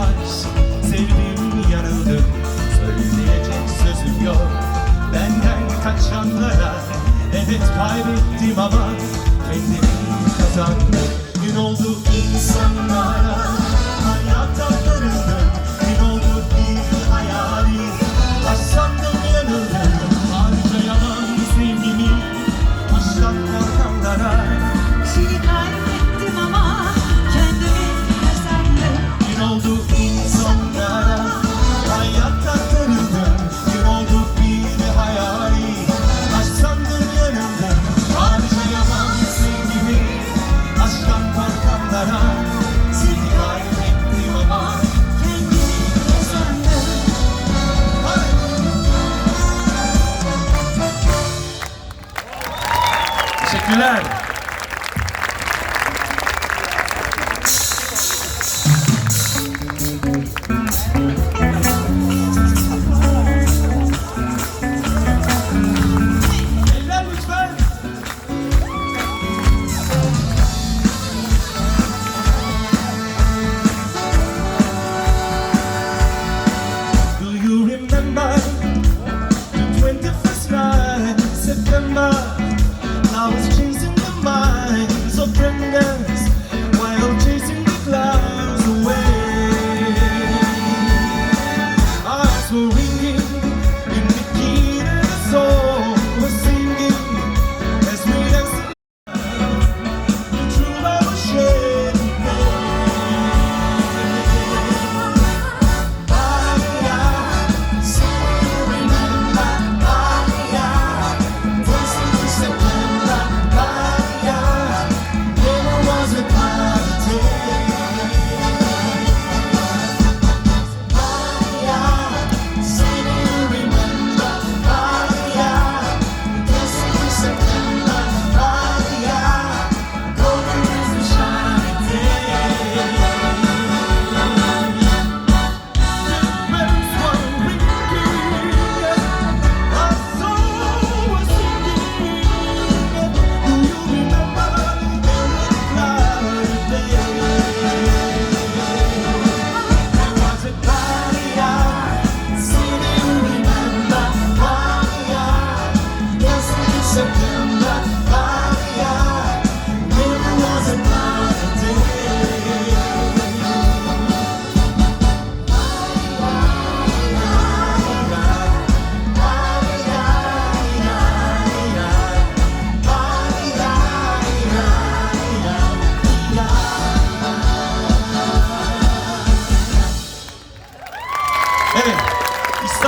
aşk Sevdim yarıldım Söyleyecek sözüm yok. Benden kaçanlara Evet kaybettim ama Kendimi kazandım. Gün oldu insanlara Hayata Teşekkürler.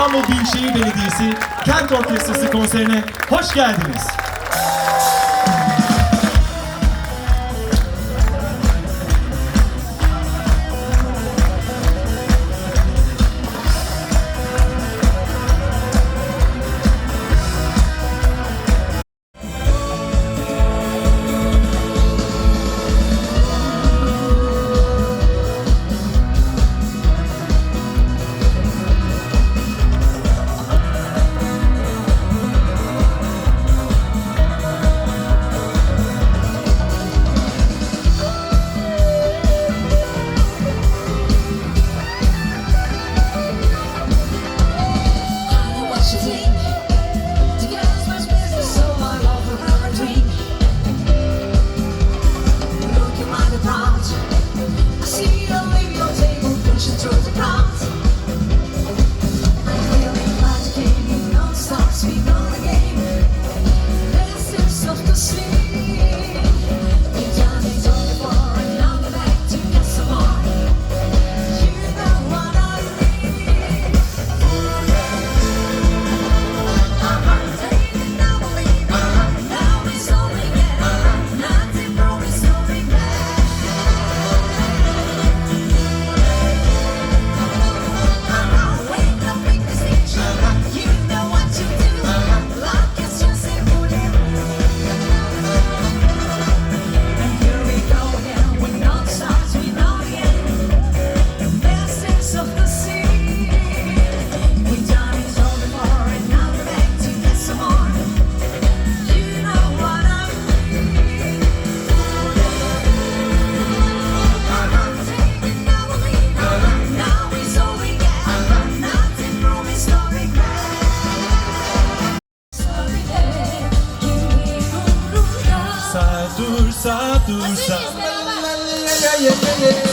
İstanbul Büyükşehir Belediyesi Kent Orkestrası konserine hoş geldiniz. yeah, yeah, yeah.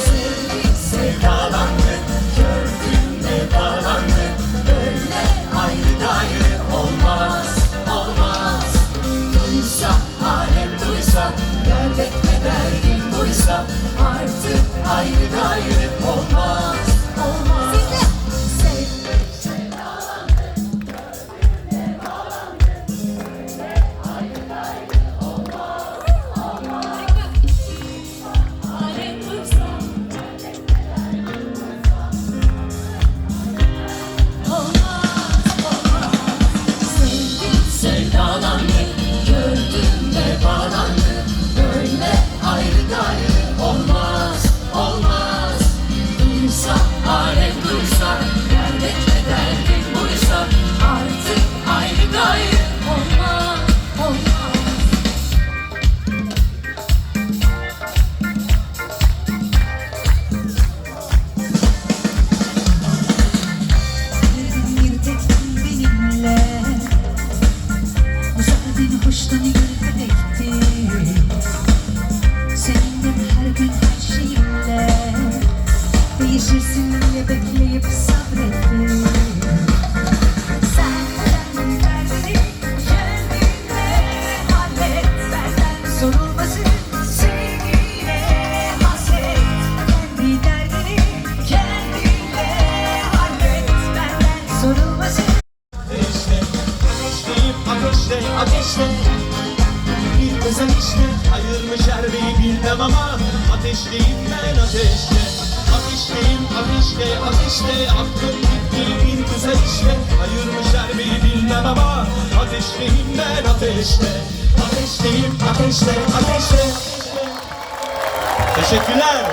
Hallet. Benden sorulması Ateşle, ateşleyip ateşle, ateşle. Bir özel işte ayırmış her beyi bilmem ama Ateşleyip ben ateşle Ateşleyim ateşle, ateşle Aklım gitti bir güzel işte Ayırmış her beyi bilmem ama Ateşleyim ben ateşle Ateşleyip ateşle, ateşle Teşekkürler.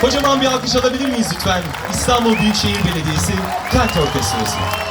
Kocaman bir alkış alabilir miyiz lütfen? İstanbul Büyükşehir Belediyesi Kent Orkestrası.